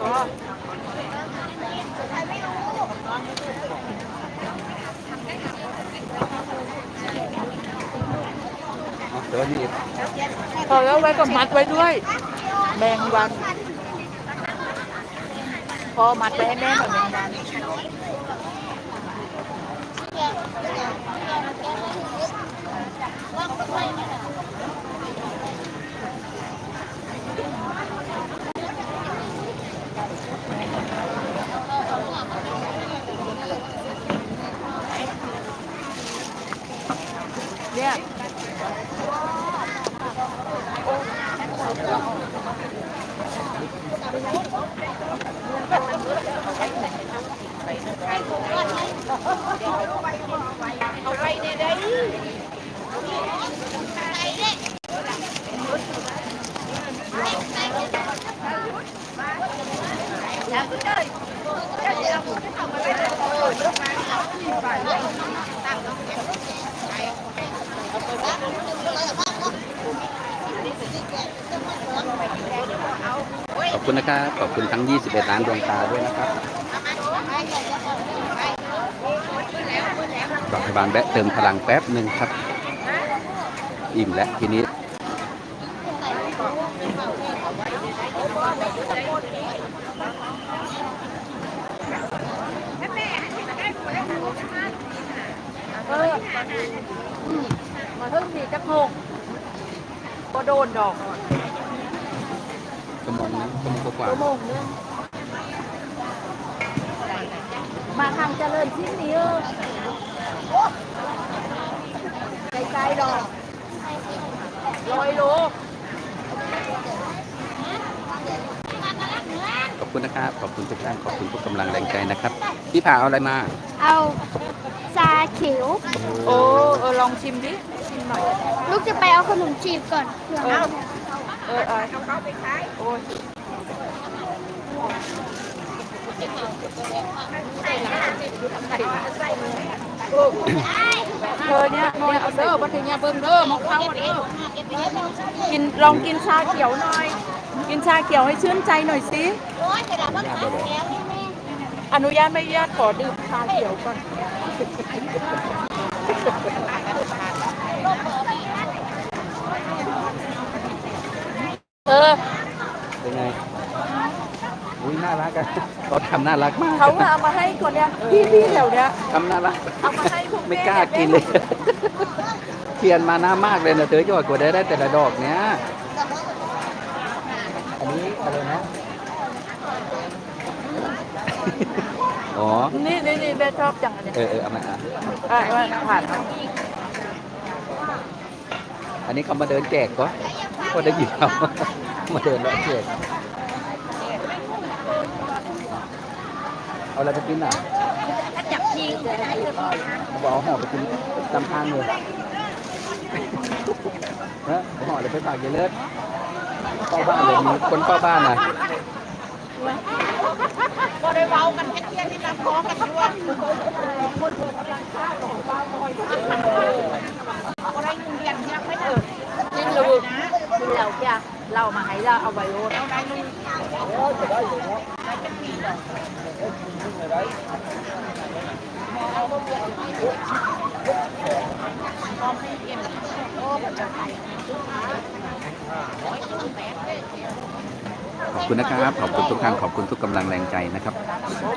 เอาเดี๋ยวนี่พอแล้วไว้ก็มัดไว้ด้วย แมงวัน พอมัดไปให้แม่หน่อยแมงวัน ขอบคุณนะครับ ขอบคุณทั้ง 21 ล้านดวงตาด้วยนะครับโรงพยาบาลแวะเติมพลังแป๊บหนึ่งครับ อิ่มแล้วทีนี้ เอออืมมาเพิ่งสี่จักหกก็โดนดอกก่อนชั่วโมงนึงชั่วโมงกว่าชั่วโมงนึงมาทางเจริญชิ้นนี้เออไกลๆดอกร้อยโลๆขอบคุณนะครับ ขอบคุณทุกท่าน ขอบคุณทุกกำลังแรงใจนะครับ พี่ผาเอาอะไรมา เอา เขียว โอ้เออลองชิมดิชิมหน่อย ลูกจะไปเอาขนมจีบก่อนเผื่อเออเอาเออเออเอาเขาไปขายโอ้ยเธอเนี่ยเนี่ยเอาเด้อมาถึงเนี่ยเบิ่งเด้อมองเข้าเด้อกินลองกินชาเขียวหน่อย กินชาเขียวให้ชื่นใจหน่อยสิอนุญาตไม่อนุญาตขอดื่มชาเขียวก่อน เออ เป็นไง อุ้ยน่ารักอะเขาทำน่ารักมากเขาเอามาให้คนเนี้ยพี่พี่แถวเนี้ย ทำน่ารัก เอามาให้พวกแม่ ไม่กล้ากินเลย เทียนมาหน้ามากเลยนะเธอจะว่ากว่าได้ได้แต่ละดอกเนี้ย อันนี้อะไรนะ อ๋อ นี่นี่นี่แม่ชอบจังอันเนี้ยเออเออเอามาอะอะเอามาผ่านเอาอันนี้เขามาเดินแจกก็ก็ได้ยินเขา มาเดินแล้วแจกเอาอะไรไปกินอะจับยิงบอกเอาห่อไปกินตามทางเลยนะเอาห่อเลยไปฝากยายเลิศเฝ้าบ้านเลยมีคนเฝ้าบ้านน่ะ ก็ได้ ยงที่รับพ้องกันด้วยก็ได้เงินเดือนยังไม่เถิดจริงเลยคือเราแค่เรามาให้เราเอาไว้โรด ขอบคุณนะครับ ขอบคุณทุกท่านขอบคุณทุกกำลังแรงใจนะครับ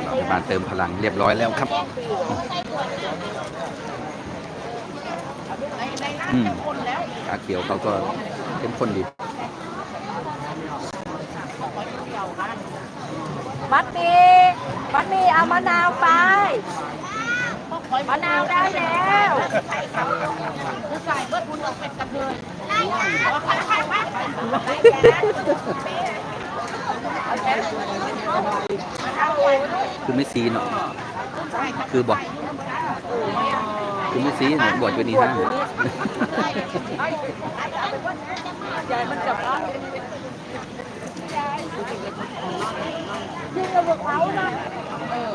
โรงพยาบาลเติมพลังเรียบร้อยแล้วครับอืมชาเขียวเขาก็เข้มข้นดีมัดมีมัดมีเอามะนาวไปมะนาวได้แล้วคือใส่เบิดบุญออกเป็นกันเลย คือ ไม่ซีเนาะคือบอกคือไม่ซีเนี่ยบอกอยู่นี่ฮะยายมันกลับบ้านยิ่งกับเขานะเออ